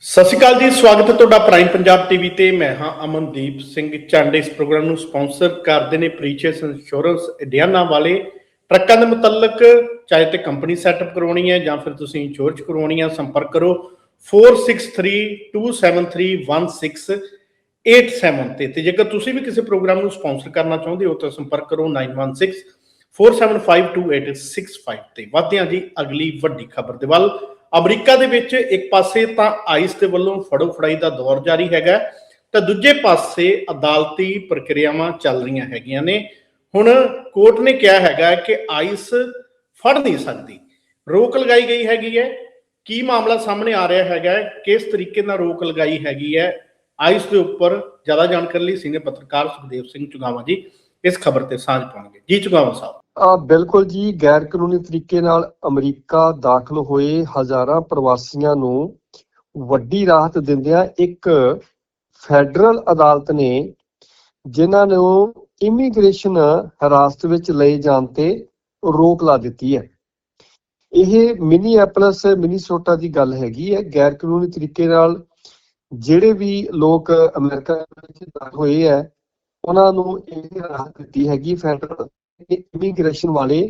ਸਤਿ ਸ਼੍ਰੀ ਅਕਾਲ ਜੀ, ਸਵਾਗਤ ਹੈ ਤੁਹਾਡਾ ਪ੍ਰਾਈਮ ਪੰਜਾਬ ਟੀਵੀ ਤੇ। ਮੈਂ ਹਾਂ ਅਮਨਦੀਪ ਸਿੰਘ ਚਾਂਡੇ ਇਸ ਪ੍ਰੋਗਰਾਮ ਨੂੰ ਸਪਾਂਸਰ ਕਰਦੇ ਨੇ ਪ੍ਰੀਚੀਅਸ ਇੰਸ਼ੋਰੈਂਸ ਇਡੀਆਨਾ ਵਾਲੇ। ਟਰੱਕਾਂ ਦੇ ਮੁਤਲਕ ਚਾਹੇ ਤੇ ਕੰਪਨੀ ਸੈਟਅਪ ਕਰਵਾਉਣੀ ਹੈ ਜਾਂ ਫਿਰ ਤੁਸੀਂ ਇੰਸ਼ੋਰੈਂਸ ਕਰਵਾਉਣੀ ਹੈ, ਸੰਪਰਕ ਕਰੋ। 4632731687 ਤੇ। ਤੇ ਜੇਕਰ ਤੁਸੀਂ ਵੀ ਕਿਸੇ ਪ੍ਰੋਗਰਾਮ ਨੂੰ ਸਪਾਂਸਰ ਕਰਨਾ ਚਾਹੁੰਦੇ ਹੋ ਤਾਂ ਸੰਪਰਕ ਕਰੋ 916 47528665 ਤੇ। ਵਧਦੇ ਹਾਂ ਜੀ ਅਗਲੀ ਵੱਡੀ ਖਬਰ ਦੇ ਵੱਲ। ਅਮਰੀਕਾ ਦੇ ਵਿੱਚ ਇੱਕ ਪਾਸੇ ਤਾਂ ਆਈਸ ਦੇ ਵੱਲੋਂ ਫੜੋ ਫੜਾਈ ਦਾ ਦੌਰ ਜਾਰੀ ਹੈਗਾ ਤਾਂ ਦੂਜੇ ਪਾਸੇ ਅਦਾਲਤੀ ਪ੍ਰਕਿਰਿਆਵਾਂ ਚੱਲ ਰਹੀਆਂ ਹੈਗੀਆਂ ਨੇ। ਹੁਣ ਕੋਰਟ ਨੇ ਕਿਹਾ ਹੈਗਾ ਕਿ ਆਈਸ ਫੜ ਨਹੀਂ ਸਕਦੀ। ਰੋਕ ਲਗਾਈ ਗਈ ਹੈਗੀ ਹੈ। ਕੀ ਮਾਮਲਾ ਸਾਹਮਣੇ ਆ ਰਿਹਾ ਹੈਗਾ ਕਿਸ ਤਰੀਕੇ ਨਾਲ ਰੋਕ ਲਗਾਈ ਹੈਗੀ ਹੈ? ਆਈਸ ਦੇ ਉੱਪਰ ਜ਼ਿਆਦਾ ਜਾਣਕਾਰੀ ਲਈ ਸੀਨੀਅਰ ਪੱਤਰਕਾਰ ਸੁਖਦੇਵ ਸਿੰਘ ਚੁਗਾਵਾ ਜੀ ਇਸ ਖਬਰ ਤੇ ਸਾਂਝ ਪਾਉਣਗੇ। ਜੀ ਚੁਗਾਵਾ ਸਾਹਿਬ। ਆ ਬਿਲਕੁਲ ਜੀ ਗੈਰ ਕਾਨੂੰਨੀ ਤਰੀਕੇ ਨਾਲ ਅਮਰੀਕਾ ਦਾਖਲ ਹੋਏ ਹਜ਼ਾਰਾਂ ਪ੍ਰਵਾਸੀਆਂ ਨੂੰ ਵੱਡੀ ਰਾਹਤ ਦਿੰਦਿਆਂ ਇੱਕ ਫੈਡਰਲ ਅਦਾਲਤ ਨੇ ਜਿਨ੍ਹਾਂ ਨੂੰ ਇਮੀਗ੍ਰੇਸ਼ਨ ਹਿਰਾਸਤ ਵਿੱਚ ਲਏ ਜਾਣ ਤੇ ਰੋਕ ਲਾ ਦਿੱਤੀ ਹੈ। ਇਹ ਮਿਨੀਐਪਲਸ, ਮਿਨੀਸੋਟਾ ਦੀ ਗੱਲ ਹੈਗੀ ਹੈ। ਗੈਰ ਕਾਨੂੰਨੀ ਤਰੀਕੇ ਨਾਲ ਜਿਹੜੇ ਵੀ ਲੋਕ ਅਮਰੀਕਾ ਵਿੱਚ ਦਾਖਲ ਹੋਏ ਹੈ, ਉਹਨਾਂ ਨੂੰ ਇਹ ਰਾਹਤ ਦਿੱਤੀ ਹੈਗੀ ਫੈਡਰਲ ਇਮੀਗ੍ਰੇਸ਼ਨ ਵਾਲੇ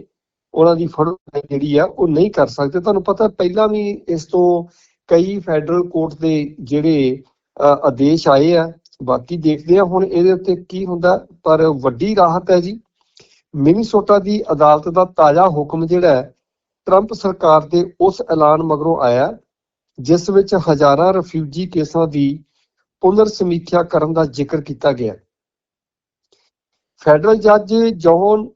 ਉਹਨਾਂ ਦੀ ਫੜੋ ਜਿਹੜੀ ਆ, ਉਹ ਨਹੀਂ ਕਰ ਸਕਦੇ। ਤੁਹਾਨੂੰ ਪਤਾ ਪਹਿਲਾਂ ਵੀ ਇਸ ਤੋਂ ਕਈ ਫੈਡਰਲ ਕੋਰਟ ਦੇ ਜਿਹੜੇ ਆਦੇਸ਼ ਆਏ ਆ, ਬਾਕੀ ਦੇਖਦੇ ਆ ਹੁਣ ਇਹਦੇ ਉੱਤੇ ਕੀ ਹੁੰਦਾ, ਪਰ ਵੱਡੀ ਰਾਹਤ ਹੈ ਜੀ। ਮਿਨੀਸੋਟਾ ਦੀ ਅਦਾਲਤ ਦਾ ਤਾਜ਼ਾ ਹੁਕਮ ਜਿਹੜਾ ਹੈ, ਟਰੰਪ ਸਰਕਾਰ ਦੇ ਉਸ ਐਲਾਨ ਮਗਰੋਂ ਆਇਆ, ਜਿਸ ਵਿੱਚ ਹਜ਼ਾਰਾਂ ਰਿਫਿਊਜੀ ਕੇਸਾਂ ਦੀ ਪੁਨਰ ਸਮੀਖਿਆ ਕਰਨ ਦਾ ਜ਼ਿਕਰ ਕੀਤਾ ਗਿਆ। ਫੈਡਰਲ ਜੱਜ ਜੌਨ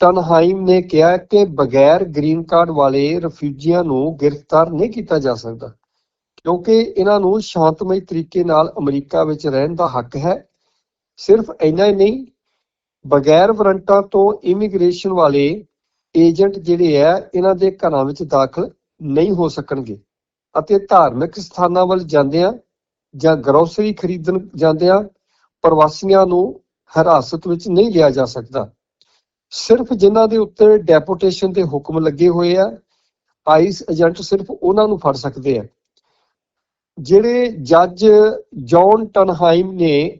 ਟਨਹਾਈਮ ਨੇ ਕਿਹਾ ਕਿ ਬਗੈਰ ਗ੍ਰੀਨ ਕਾਰਡ ਵਾਲੇ ਰਿਫਿਊਜੀਆਂ ਨੂੰ ਗ੍ਰਿਫਤਾਰ ਨਹੀਂ ਕੀਤਾ ਜਾ ਸਕਦਾ, ਕਿਉਂਕਿ ਇਹਨਾਂ ਨੂੰ ਸ਼ਾਂਤਮਈ ਤਰੀਕੇ ਨਾਲ ਅਮਰੀਕਾ ਵਿੱਚ ਰਹਿਣ ਦਾ ਹੱਕ ਹੈ। ਸਿਰਫ ਇੰਨਾ ਹੀ ਨਹੀਂ, ਬਗੈਰ ਵਾਰੰਟਾਂ ਤੋਂ ਇਮੀਗ੍ਰੇਸ਼ਨ ਵਾਲੇ ਏਜੰਟ ਜਿਹੜੇ ਆ ਇਹਨਾਂ ਦੇ ਘਰਾਂ ਵਿੱਚ ਦਾਖਲ ਨਹੀਂ ਹੋ ਸਕਣਗੇ ਅਤੇ ਧਾਰਮਿਕ ਸਥਾਨਾਂ ਵੱਲ ਜਾਂਦਿਆਂ ਜਾਂ ਗਰੋਸਰੀ ਖਰੀਦਣ ਜਾਂਦਿਆਂ ਪ੍ਰਵਾਸੀਆਂ ਨੂੰ ਹਿਰਾਸਤ ਵਿੱਚ ਨਹੀਂ ਲਿਆ ਜਾ ਸਕਦਾ। ਸਿਰਫ ਜਿਨ੍ਹਾਂ ਦੇ ਉੱਤੇ ਡੈਪੂਟੇਸ਼ਨ ਦੇ ਹੁਕਮ ਲੱਗੇ ਹੋਏ ਆ ਆਈਸ ਏਜੰਟ ਸਿਰਫ ਉਹਨਾਂ ਨੂੰ ਫੜ ਸਕਦੇ ਆ। ਜਿਹੜੇ ਜੱਜ ਜੌਨ ਟਨਹਾਈਮ ਨੇ,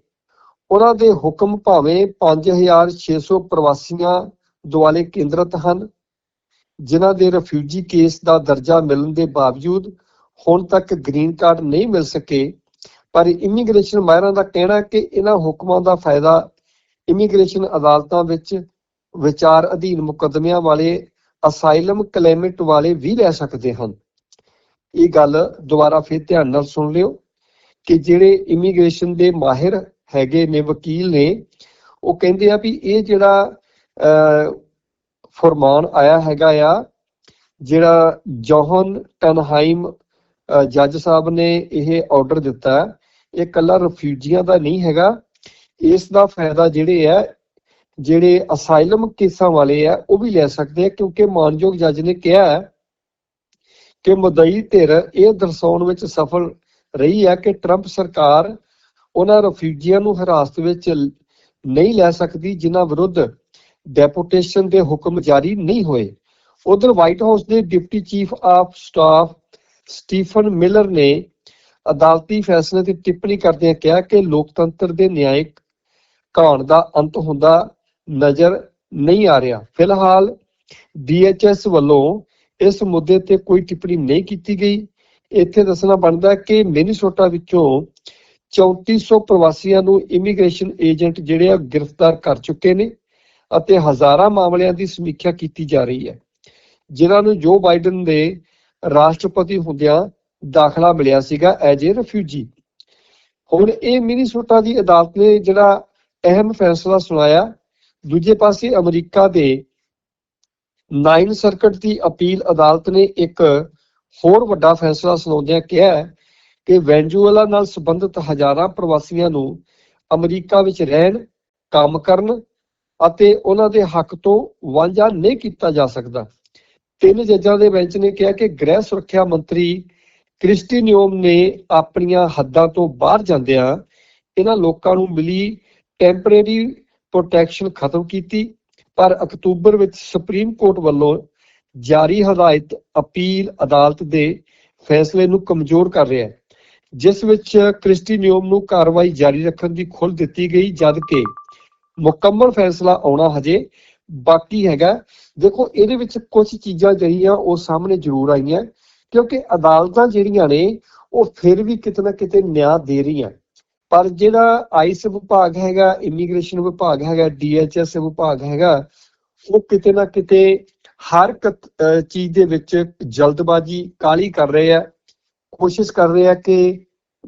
ਉਹਨਾਂ ਦੇ ਹੁਕਮ ਭਾਵੇਂ 5600 ਪ੍ਰਵਾਸੀਆਂ ਦੁਆਲੇ ਕੇਂਦਰਿਤ ਹਨ, ਜਿਨ੍ਹਾਂ ਦੇ ਰਿਫਿਊਜੀ ਕੇਸ ਦਾ ਦਰਜਾ ਮਿਲਣ ਦੇ ਬਾਵਜੂਦ ਹੁਣ ਤੱਕ ਗ੍ਰੀਨ ਕਾਰਡ ਨਹੀਂ ਮਿਲ ਸਕੇ, ਪਰ ਇਮੀਗ੍ਰੇਸ਼ਨ ਮਾਹਿਰਾਂ ਦਾ ਕਹਿਣਾ ਕਿ ਇਹਨਾਂ ਹੁਕਮਾਂ ਦਾ ਫਾਇਦਾ ਇਮੀਗ੍ਰੇਸ਼ਨ ਅਦਾਲਤਾਂ ਵਿੱਚ ਵਿਚਾਰ ਅਧੀਨ ਮੁਕੱਦਮਿਆਂ ਵਾਲੇ ਅਸਾਈਲਮ ਕਲੇਮੈਂਟ ਵਾਲੇ ਵੀ ਲੈ ਸਕਦੇ ਹਨ। ਇਹ ਗੱਲ ਦੁਬਾਰਾ ਫਿਰ ਧਿਆਨ ਨਾਲ ਸੁਣ ਲਿਓ ਕਿ ਜਿਹੜੇ ਇਮੀਗ੍ਰੇਸ਼ਨ ਦੇ ਮਾਹਿਰ ਹੈਗੇ ਨੇ ਵਕੀਲ ਨੇ ਉਹ ਕਹਿੰਦੇ ਆ ਵੀ ਇਹ ਜਿਹੜਾ ਫਰਮਾਨ ਆਇਆ ਹੈਗਾ ਆ ਜਿਹੜਾ ਜੋਹਨ ਟਨਹਾਈਮ ਅਹ, ਜੱਜ ਸਾਹਿਬ ਨੇ ਇਹ ਆਰਡਰ ਦਿੱਤਾ ਇਹ ਕੱਲਾ ਰਿਫਿਊਜੀਆਂ ਦਾ ਨਹੀਂ ਹੈਗਾ ਇਸ ਦਾ ਫਾਇਦਾ ਜਿਹੜੇ ਆ, ਜਿਹੜੇ ਅਸਾਈਲਮ ਕੇਸਾਂ ਵਾਲੇ ਆ, ਉਹ ਵੀ ਲੈ ਸਕਦੇ ਆ, ਕਿਉਂਕਿ ਮਾਨਯੋਗ ਜੱਜ ਨੇ ਕਿਹਾ ਕਿ ਮੁਦਈ ਧਿਰ ਇਹ ਦਰਸਾਉਣ ਵਿੱਚ ਸਫਲ ਰਹੀ ਹੈ ਕਿ ਟਰੰਪ ਸਰਕਾਰ ਉਹਨਾਂ ਰਿਫਿਊਜੀਆਂ ਨੂੰ ਹਿਰਾਸਤ ਵਿੱਚ ਨਹੀਂ ਲੈ ਸਕਦੀ, ਜਿਨ੍ਹਾਂ ਵਿਰੁੱਧ ਡੈਪੂਟੇਸ਼ਨ ਦੇ ਹੁਕਮ ਜਾਰੀ ਨਹੀਂ ਹੋਏ। ਉਧਰ ਵਾਈਟ ਹਾਊਸ ਦੇ deputy chief of staff Stephen Miller ਨੇ ਅਦਾਲਤੀ ਫੈਸਲੇ ਤੇ ਟਿੱਪਣੀ ਕਰਦਿਆਂ ਕਿਹਾ ਕਿ ਲੋਕਤੰਤਰ ਦੇ ਨਿਆਇਕ ਕਾਣ ਦਾ ਅੰਤ ਹੁੰਦਾ ਨਜ਼ਰ ਨਹੀਂ ਆ ਰਿਹਾ। ਫਿਲਹਾਲ ਡੀਐਚਐਸ ਵੱਲੋਂ ਇਸ ਮੁੱਦੇ ਤੇ ਕੋਈ ਟਿੱਪਣੀ ਨਹੀਂ ਕੀਤੀ ਗਈ। ਇੱਥੇ ਦੱਸਣਾ ਬਣਦਾ ਕਿ ਮਿਨੀਸੋਟਾ ਵਿੱਚੋਂ 3400 ਪ੍ਰਵਾਸੀਆਂ ਨੂੰ ਇਮੀਗ੍ਰੇਸ਼ਨ ਏਜੰਟ ਜਿਹੜੇ ਆ ਗ੍ਰਿਫਤਾਰ ਕਰ ਚੁੱਕੇ ਨੇ ਅਤੇ ਹਜ਼ਾਰਾਂ ਮਾਮਲਿਆਂ ਦੀ ਸਮੀਖਿਆ ਕੀਤੀ ਜਾ ਰਹੀ ਹੈ। ਜਿਨ੍ਹਾਂ ਨੂੰ ਜੋ ਬਾਈਡਨ ਦੇ ਰਾਸ਼ਟਰਪਤੀ ਹੁੰਦਿਆਂ ਦਾਖਲਾ ਮਿਲਿਆ ਸੀਗਾ ਐਜ ਏ ਰਿਫਿਊਜੀ। ਹੁਣ ਇਹ ਮਿਨੀਸੋਟਾ ਦੀ ਅਦਾਲਤ ਨੇ ਜਿਹੜਾ ਅਹਿਮ ਫੈਸਲਾ ਸੁਣਾਇਆ। ਦੂਜੇ ਪਾਸੇ ਅਮਰੀਕਾ ਦੇ ਨਾਈਨ ਸਰਕਟ ਦੀ ਅਪੀਲ ਅਦਾਲਤ ਨੇ ਇੱਕ ਹੋਰ ਵੱਡਾ ਫੈਸਲਾ ਸੁਣਾਉਂਦਿਆਂ ਕਿਹਾ ਕਿ ਵੈਨਜ਼ੂਏਲਾ ਨਾਲ ਸੰਬੰਧਿਤ ਹਜ਼ਾਰਾਂ ਪ੍ਰਵਾਸੀਆਂ ਨੂੰ ਅਮਰੀਕਾ ਵਿੱਚ ਰਹਿਣ, ਕੰਮ ਕਰਨ ਅਤੇ ਉਹਨਾਂ ਦੇ ਹੱਕ ਤੋਂ ਵਾਂਝਾ ਨਹੀਂ ਕੀਤਾ ਜਾ ਸਕਦਾ। ਤਿੰਨ ਜੱਜਾਂ ਦੇ ਬੈਂਚ ਨੇ ਕਿਹਾ ਕਿ ਗ੍ਰਹਿ ਸੁਰੱਖਿਆ ਮੰਤਰੀ ਕ੍ਰਿਸਟੀ ਨਿਓਮ ਨੇ ਆਪਣੀਆਂ ਹੱਦਾਂ ਤੋਂ ਬਾਹਰ ਜਾਂਦਿਆਂ ਇਹਨਾਂ ਲੋਕਾਂ ਨੂੰ ਮਿਲੀ ਟੈਂਪਰੇਰੀ ਪ੍ਰੋਟੈਕਸ਼ਨ ਖਤਮ ਕੀਤੀ, ਪਰ ਅਕਤੂਬਰ ਵਿੱਚ ਸੁਪਰੀਮ ਕੋਰਟ ਵੱਲੋਂ ਜਾਰੀ ਹਦਾਇਤ ਅਪੀਲ ਅਦਾਲਤ ਦੇ ਫੈਸਲੇ ਨੂੰ ਕਮਜ਼ੋਰ ਕਰ ਰਿਹਾ ਹੈ, ਜਿਸ ਵਿੱਚ ਕ੍ਰਿਸਟੀ ਨਿਯਮ ਨੂੰ ਕਾਰਵਾਈ ਜਾਰੀ ਰੱਖਣ ਦੀ ਖੁੱਲ੍ਹ ਦਿੱਤੀ ਗਈ, ਜਦ ਕਿ ਮੁਕੰਮਲ ਫੈਸਲਾ ਆਉਣਾ ਹਜੇ ਬਾਕੀ ਹੈਗਾ। ਦੇਖੋ, ਇਹਦੇ ਵਿੱਚ ਕੁਝ ਚੀਜ਼ਾਂ ਜਿਹੜੀਆਂ ਉਹ ਸਾਹਮਣੇ ਜ਼ਰੂਰ ਆਈਆਂ, ਕਿਉਂਕਿ ਅਦਾਲਤਾਂ ਜਿਹੜੀਆਂ ਨੇ, ਉਹ ਫਿਰ ਵੀ ਕਿਤੇ ਨਾ ਕਿਤੇ ਨਿਆਂ ਦੇ ਰਹੀਆਂ। ਪਰ ਜਿਹੜਾ ਆਈਸ ਵਿਭਾਗ ਹੈਗਾ, ਇਮੀਗ੍ਰੇਸ਼ਨ ਵਿਭਾਗ ਹੈਗਾ ਡੀਐਚਐਸ ਵਿਭਾਗ ਹੈਗਾ, ਉਹ ਕਿਤੇ ਨਾ ਕਿਤੇ ਹਰ ਚੀਜ਼ ਦੇ ਵਿੱਚ ਜਲਦਬਾਜ਼ੀ ਕਾਲੀ ਕਰ ਰਹੇ ਆ। ਕੋਸ਼ਿਸ਼ ਕਰ ਰਹੇ ਆ ਕਿ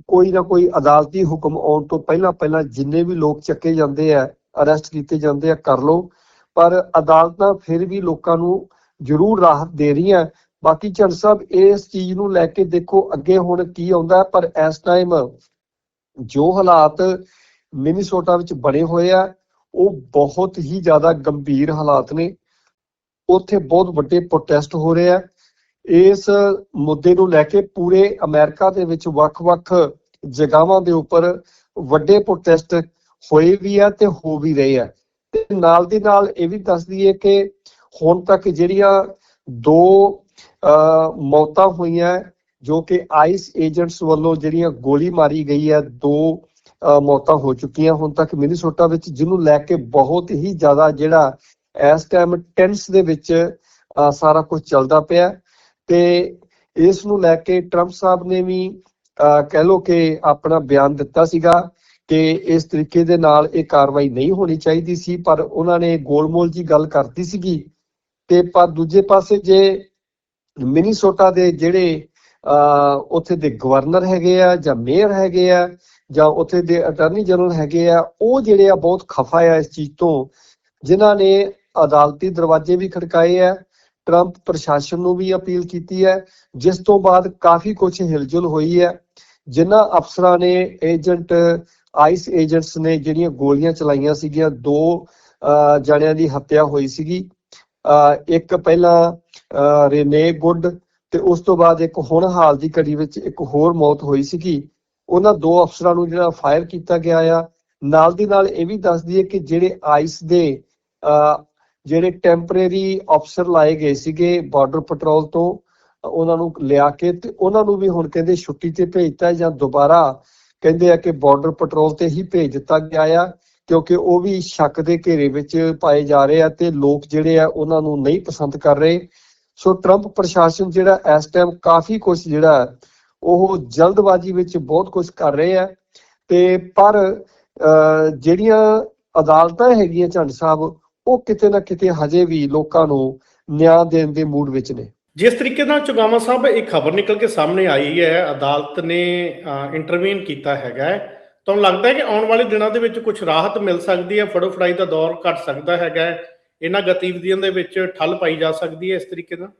ਕੋਈ ਨਾ ਕੋਈ ਅਦਾਲਤੀ ਹੁਕਮ ਆਉਣ ਤੋਂ ਪਹਿਲਾਂ ਪਹਿਲਾਂ ਜਿੰਨੇ ਵੀ ਲੋਕ ਚੱਕੇ ਜਾਂਦੇ ਆ, ਅਰੈਸਟ ਕੀਤੇ ਜਾਂਦੇ ਆ, ਕਰ ਲਓ। ਪਰ ਅਦਾਲਤਾਂ ਫਿਰ ਵੀ ਲੋਕਾਂ ਨੂੰ ਜ਼ਰੂਰ ਰਾਹਤ ਦੇ ਰਹੀਆਂ। ਬਾਕੀ ਚੰਦ ਸਾਹਿਬ, ਇਸ ਚੀਜ਼ ਨੂੰ ਲੈ ਕੇ ਦੇਖੋ ਅੱਗੇ ਹੁਣ ਕੀ ਆਉਂਦਾ, ਪਰ ਇਸ ਟਾਈਮ ਜੋ ਹਾਲਾਤ ਮਿਨੀਸੋਟਾ ਵਿੱਚ ਬਣੇ ਹੋਏ ਆ ਉਹ ਬਹੁਤ ਹੀ ਜ਼ਿਆਦਾ ਗੰਭੀਰ ਹਾਲਾਤ ਨੇ। ਉੱਥੇ ਬਹੁਤ ਵੱਡੇ ਪ੍ਰੋਟੈਸਟ ਹੋ ਰਹੇ ਆ। ਇਸ ਮੁੱਦੇ ਨੂੰ ਲੈ ਕੇ ਪੂਰੇ ਅਮਰੀਕਾ ਦੇ ਵਿੱਚ ਵੱਖ-ਵੱਖ ਜਗਾਵਾਂ ਦੇ ਉੱਪਰ ਵੱਡੇ ਪ੍ਰੋਟੈਸਟ ਹੋਏ ਵੀ ਆ ਤੇ ਹੋ ਵੀ ਰਹੇ ਆ। ਤੇ ਨਾਲ ਦੀ ਨਾਲ ਇਹ ਵੀ ਦੱਸ ਦਈਏ ਕਿ ਹੁਣ ਤੱਕ ਜਿਹੜੀਆਂ ਦੋ ਅਹ, ਮੌਤਾਂ ਹੋਈਆਂ ਜੋ ਕਿ ਆਈਸ ਏਜੰਟਸ ਵੱਲੋਂ ਜਿਹੜੀਆਂ ਗੋਲੀ ਮਾਰੀ ਗਈ ਹੈ ਦੋ ਮੌਤਾਂ ਹੋ ਚੁੱਕੀਆਂ ਹੁਣ ਤੱਕ ਮਿਨੀਸੋਟਾ ਵਿੱਚ ਜਿਹਨੂੰ ਲੈ ਕੇ ਬਹੁਤ ਹੀ ਜ਼ਿਆਦਾ ਜਿਹੜਾ ਇਸ ਟਾਈਮ ਟੈਂਸ ਦੇ ਵਿੱਚ ਸਾਰਾ ਕੁਝ ਚੱਲਦਾ ਪਿਆ। ਤੇ ਇਸ ਨੂੰ ਲੈ ਕੇ ਟਰੰਪ ਸਾਹਿਬ ਨੇ ਵੀ ਅਹ, ਕਹਿ ਲੋ ਕਿ ਆਪਣਾ ਬਿਆਨ ਦਿੱਤਾ ਸੀਗਾ ਕਿ ਇਸ ਤਰੀਕੇ ਦੇ ਨਾਲ ਇਹ ਕਾਰਵਾਈ ਨਹੀਂ ਹੋਣੀ ਚਾਹੀਦੀ ਸੀ ਪਰ ਉਹਨਾਂ ਨੇ ਗੋਲਮੋਲ ਜੀ ਗੱਲ ਕਰਤੀ ਸੀਗੀ। ਤੇ ਪਰ ਦੂਜੇ ਪਾਸੇ ਜੇ ਮਿਨੀਸੋਟਾ ਦੇ ਜਿਹੜੇ ਉੱਥੇ ਦੇ ਗਵਰਨਰ ਹੈਗੇ ਆ ਜਾਂ ਮੇਅਰ ਹੈਗੇ ਆ ਜਾਂ ਉੱਥੇ ਦੇ ਅਟਾਰਨੀ ਜਨਰਲ ਹੈਗੇ ਆ ਉਹ ਜਿਹੜੇ ਆ ਬਹੁਤ ਖਫਾ ਆ ਇਸ ਚੀਜ਼ ਤੋਂ ਜਿਨ੍ਹਾਂ ਨੇ ਅਦਾਲਤੀ ਦਰਵਾਜ਼ੇ ਵੀ ਖੜਕਾਏ ਆ ਟਰੰਪ ਪ੍ਰਸ਼ਾਸਨ ਨੂੰ ਵੀ ਅਪੀਲ ਕੀਤੀ ਹੈ ਜਿਸ ਤੋਂ ਬਾਅਦ ਕਾਫੀ ਕੁਝ ਹਿਲਜੁਲ ਹੋਈ ਹੈ ਜਿਨ੍ਹਾਂ ਅਫਸਰਾਂ ਨੇ ਏਜੰਟ ਆਈਸ ਏਜੰਟਸ ਨੇ ਜਿਹੜੀਆਂ ਗੋਲੀਆਂ ਚਲਾਈਆਂ ਸੀਗੀਆਂ ਦੋ ਅਹ, ਜਣਿਆਂ ਦੀ ਹੱਤਿਆ ਹੋਈ ਸੀਗੀ ਅਹ, ਇੱਕ ਪਹਿਲਾਂ ਰੇਨੇ ਗੁੱਡ ਤੇ ਉਸ ਤੋਂ ਬਾਅਦ ਇੱਕ ਹੁਣ ਹਾਲ ਦੀ ਘੜੀ ਵਿੱਚ ਇੱਕ ਹੋਰ ਮੌਤ ਹੋਈ ਸੀਗੀ। ਉਹਨਾਂ ਦੋ ਅਫਸਰਾਂ ਨੂੰ ਜਿਹੜਾ ਫਾਇਰ ਕੀਤਾ ਗਿਆ ਆ। ਨਾਲ ਦੀ ਨਾਲ ਇਹ ਵੀ ਦੱਸ ਦਈਏ ਕਿ ਜਿਹੜੇ ਆਈਸ ਦੇ ਜਿਹੜੇ ਟੈਂਪਰੇਰੀ ਅਫਸਰ ਲਾਏ ਗਏ ਸੀਗੇ ਬਾਰਡਰ ਪੈਟਰੋਲ ਤੋਂ, ਉਹਨਾਂ ਨੂੰ ਲਿਆ ਕੇ ਤੇ ਉਹਨਾਂ ਨੂੰ ਵੀ ਹੁਣ ਕਹਿੰਦੇ ਛੁੱਟੀ ਤੇ ਭੇਜਤਾ ਜਾਂ ਦੁਬਾਰਾ ਕਹਿੰਦੇ ਆ ਕਿ ਬਾਰਡਰ ਪੈਟਰੋਲ ਤੇ ਹੀ ਭੇਜ ਦਿੱਤਾ ਗਿਆ ਆ, ਕਿਉਂਕਿ ਉਹ ਵੀ ਸ਼ੱਕ ਦੇ ਘੇਰੇ ਵਿੱਚ ਪਾਏ ਜਾ ਰਹੇ ਆ ਤੇ ਲੋਕ ਜਿਹੜੇ ਆ ਉਹਨਾਂ ਨੂੰ ਨਹੀਂ ਪਸੰਦ ਕਰ ਰਹੇ। ਸੋ ਟਰੰਪ ਪ੍ਰਸ਼ਾਸਨ ਜਿਹੜਾ ਇਸ ਟਾਈਮ ਕਾਫੀ ਕੁਝ ਜਿਹੜਾ ਉਹ ਜਲਦਬਾਜ਼ੀ ਵਿੱਚ ਬਹੁਤ ਕੁਝ ਕਰ ਰਹੇ ਆ। ਤੇ ਪਰ ਜਿਹੜੀਆਂ ਅਦਾਲਤਾਂ ਹੈਗੀਆਂ ਝੰਡ ਸਾਹਿਬ, ਉਹ ਕਿਤੇ ਨਾ ਕਿਤੇ ਹਜੇ ਵੀ ਲੋਕਾਂ ਨੂੰ ਨਿਆਂ ਦੇਣ ਦੇ ਮੂਡ ਵਿੱਚ ਨੇ। ਜਿਸ ਤਰੀਕੇ ਨਾਲ ਚੁਗਾਮਾ ਸਾਹਿਬ ਇਹ ਖਬਰ ਨਿਕਲ ਕੇ ਸਾਹਮਣੇ ਆਈ ਹੈ, ਅਦਾਲਤ ਨੇ ਇੰਟਰਵੀਨ ਕੀਤਾ ਹੈਗਾ ਤੁਹਾਨੂੰ ਲੱਗਦਾ ਹੈ ਕਿ ਆਉਣ ਵਾਲੇ ਦਿਨਾਂ ਦੇ ਵਿੱਚ ਕੁਝ ਰਾਹਤ ਮਿਲ ਸਕਦੀ ਹੈ? ਫੜੋ ਫੜਾਈ ਦਾ ਦੌਰ ਘਟ ਸਕਦਾ ਹੈਗਾ ਹੈ। ਇਹਨਾਂ ਗਤੀਵਿਧੀਆਂ ਦੇ ਵਿੱਚ ਠੱਲ ਪਾਈ ਜਾ ਸਕਦੀ ਹੈ ਇਸ ਤਰੀਕੇ ਨਾਲ?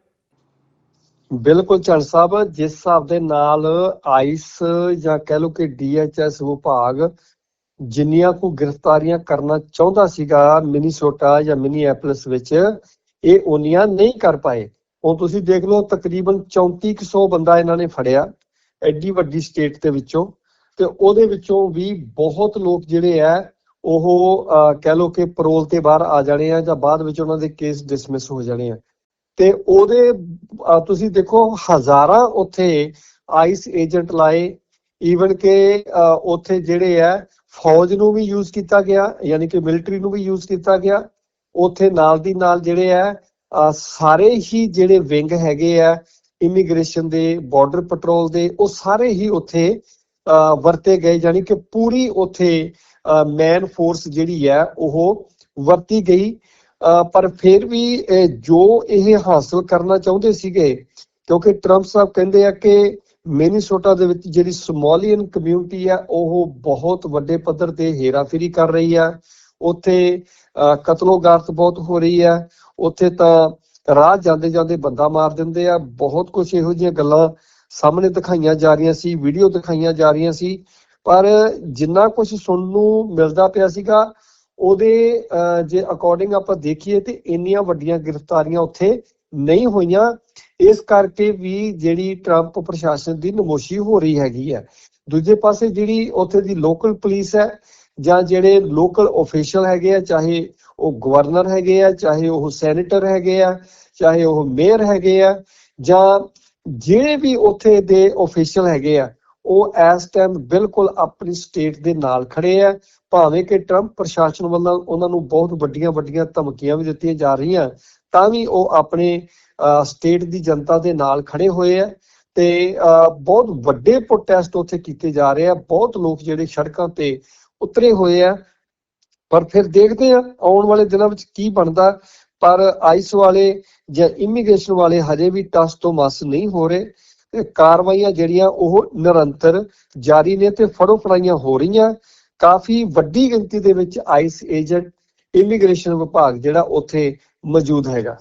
ਬਿਲਕੁਲ ਚੰਦ ਸਾਹਿਬ, ਜਿਸ ਹਿਸਾਬ ਦੇ ਨਾਲ ਆਈਸ ਜਾਂ ਕਹਿ ਲਓ ਕਿ ਡੀਐਚਐਸ ਵਿਭਾਗ ਜਿੰਨੀਆਂ ਕੋ ਗ੍ਰਿਫਤਾਰੀਆਂ ਕਰਨਾ ਚਾਹੁੰਦਾ ਸੀਗਾ ਮਿਨੀਸੋਟਾ ਜਾਂ ਮਿਨੀਐਪਲਿਸ ਵਿੱਚ, ਇਹ ਉਨੀਆਂ ਨਹੀਂ ਕਰ ਪਾਏ। ਹੁਣ ਤੁਸੀਂ ਦੇਖ ਲਓ ਤਕਰੀਬਨ 3400 ਬੰਦਾ ਇਹਨਾਂ ਨੇ ਫੜਿਆ ਐਡੀ ਵੱਡੀ ਸਟੇਟ ਦੇ ਵਿੱਚੋਂ ਤੇ ਉਹਦੇ ਵਿੱਚੋਂ ਵੀ ਬਹੁਤ ਲੋਕ ਜਿਹੜੇ ਆ ਉਹ ਕਹਿ ਲਓ ਕਿ ਪਰੋਲ ਤੇ ਬਾਹਰ ਆ ਜਾਣੇ ਆ ਜਾਂ ਬਾਅਦ ਵਿੱਚ ਉਹਨਾਂ ਦੇ ਕੇਸ ਡਿਸਮਿਸ ਹੋ ਜਾਣੇ ਆ। ਤੇ ਉਹਦੇ ਤੁਸੀਂ ਦੇਖੋ ਹਜ਼ਾਰਾਂ ਉੱਥੇ ਆਈਸ ਏਜੰਟ ਲਾਏ ਈਵਨ ਕਿ ਉੱਥੇ ਜਿਹੜੇ ਆ ਫੌਜ ਨੂੰ ਵੀ ਯੂਜ਼ ਕੀਤਾ ਗਿਆ ਯਾਨੀ ਕਿ ਮਿਲਟਰੀ ਨੂੰ ਵੀ ਯੂਜ਼ ਕੀਤਾ ਗਿਆ। ਉੱਥੇ ਨਾਲ ਦੀ ਨਾਲ ਜਿਹੜੇ ਆ ਸਾਰੇ ਹੀ ਜਿਹੜੇ ਵਿੰਗ ਹੈਗੇ ਆ ਇਮੀਗ੍ਰੇਸ਼ਨ ਦੇ ਬਾਰਡਰ ਪੈਟਰੋਲ ਦੇ ਉਹ ਸਾਰੇ ਹੀ ਉੱਥੇ ਅਹ, ਵਰਤੇ ਗਏ ਯਾਨੀ ਕਿ ਪੂਰੀ ਉੱਥੇ ਮੈਨ ਫੋਰਸ ਜਿਹੜੀ ਹੈ ਉਹ ਵਰਤੀ ਗਈ। ਪਰ ਫਿਰ ਵੀ ਜੋ ਇਹ ਹਾਸਲ ਕਰਨਾ ਚਾਹੁੰਦੇ ਸੀਗੇ ਕਿਉਂਕਿ ਟਰੰਪ ਸਾਹਿਬ ਕਹਿੰਦੇ ਆ ਕਿ ਮਿਨੀਸੋਟਾ ਦੇ ਵਿੱਚ ਜਿਹੜੀ ਸਮੋਲੀਅਨ ਕਮਿਊਨਿਟੀ ਆ ਉਹ ਬਹੁਤ ਵੱਡੇ ਪੱਧਰ ਤੇ ਹੇਰਾਫੇਰੀ ਕਰ ਰਹੀ ਆ। ਉੱਥੇ ਅਹ, ਕਤਲੋਗਾਰਤ ਬਹੁਤ ਹੋ ਰਹੀ ਆ। ਉੱਥੇ ਤਾਂ ਰਾਹ ਜਾਂਦੇ ਜਾਂਦੇ ਬੰਦਾ ਮਾਰ ਦਿੰਦੇ ਆ। ਬਹੁਤ ਕੁਝ ਇਹੋ ਜਿਹੀਆਂ ਗੱਲਾਂ ਸਾਹਮਣੇ ਦਿਖਾਈਆਂ ਜਾ ਰਹੀਆਂ ਸੀ ਵੀਡੀਓ ਦਿਖਾਈਆਂ ਜਾ ਰਹੀਆਂ ਸੀ। ਪਰ ਜਿੰਨਾ ਕੁਝ ਸੁਣਨ ਨੂੰ ਮਿਲਦਾ ਪਿਆ ਸੀਗਾ, ਉਹਦੇ ਜੇ ਅਕੋਰਡਿੰਗ ਆਪਾਂ ਦੇਖੀਏ ਤੇ ਇੰਨੀਆਂ ਵੱਡੀਆਂ ਗ੍ਰਿਫਤਾਰੀਆਂ ਉੱਥੇ ਨਹੀਂ ਹੋਈਆਂ। ਇਸ ਕਰਕੇ ਵੀ ਜਿਹੜੀ ਟਰੰਪ ਪ੍ਰਸ਼ਾਸਨ ਦੀ ਨਮੋਸ਼ੀ ਹੋ ਰਹੀ ਹੈਗੀ ਹੈ। ਦੂਜੇ ਪਾਸੇ ਜਿਹੜੀ ਉੱਥੇ ਦੀ ਲੋਕਲ ਪੁਲਿਸ ਹੈ ਜਾਂ ਜਿਹੜੇ ਲੋਕਲ ਅਫੀਸ਼ੀਅਲ ਹੈਗੇ ਆ, ਚਾਹੇ ਉਹ ਗਵਰਨਰ ਹੈਗੇ ਆ, ਚਾਹੇ ਉਹ ਸੈਨੇਟਰ ਹੈਗੇ ਆ, ਚਾਹੇ ਉਹ ਮੇਅਰ ਹੈਗੇ ਆ, ਜਾਂ ਜਿਹੜੇ ਵੀ ਉੱਥੇ ਦੇ ਅਫੀਸ਼ੀਅਲ ਹੈਗੇ ਆ ਉਹ ਇਸ ਟਾਈਮ ਬਿਲਕੁਲ ਆਪਣੀ ਸਟੇਟ ਦੇ ਨਾਲ ਖੜੇ ਆ। ਭਾਵੇਂ ਕਿ ਟਰੰਪ ਪ੍ਰਸ਼ਾਸਨ ਵੱਲੋਂ ਉਹਨਾਂ ਨੂੰ ਬਹੁਤ ਵੱਡੀਆਂ ਵੱਡੀਆਂ ਧਮਕੀਆਂ ਵੀ ਦਿੱਤੀਆਂ ਜਾ ਰਹੀਆਂ, ਤਾਂ ਵੀ ਉਹ ਆਪਣੇ ਸਟੇਟ ਦੀ ਜਨਤਾ ਦੇ ਨਾਲ ਖੜੇ ਹੋਏ ਆ ਤੇ ਬਹੁਤ ਵੱਡੇ ਪ੍ਰੋਟੈਸਟ ਉੱਥੇ ਕੀਤੇ ਜਾ ਰਹੇ ਆ। ਬਹੁਤ ਲੋਕ ਜਿਹੜੇ ਸੜਕਾਂ ਤੇ ਉਤਰੇ ਹੋਏ ਆ। ਪਰ ਫਿਰ ਦੇਖਦੇ ਆ ਆਉਣ ਵਾਲੇ ਦਿਨਾਂ ਵਿੱਚ ਕੀ ਬਣਦਾ। ਪਰ ਆਈਸ ਵਾਲੇ ਜਾਂ ਇਮੀਗ੍ਰੇਸ਼ਨ ਵਾਲੇ ਹਜੇ ਵੀ ਟਸ ਤੋਂ ਮਸ ਨਹੀਂ ਹੋ ਰਹੇ। ਤੇ ਕਾਰਵਾਈਆਂ ਜਿਹੜੀਆਂ ਉਹ ਨਿਰੰਤਰ ਜਾਰੀ ਨੇ ਤੇ ਫੜੋ ਫੜਾਈਆਂ ਹੋ ਰਹੀਆਂ। ਕਾਫੀ ਵੱਡੀ ਗਿਣਤੀ ਦੇ ਵਿੱਚ ਆਈਸ ਏਜੰਟ ਇਮੀਗ੍ਰੇਸ਼ਨ ਵਿਭਾਗ ਜਿਹੜਾ ਉੱਥੇ ਮੌਜੂਦ ਹੈਗਾ।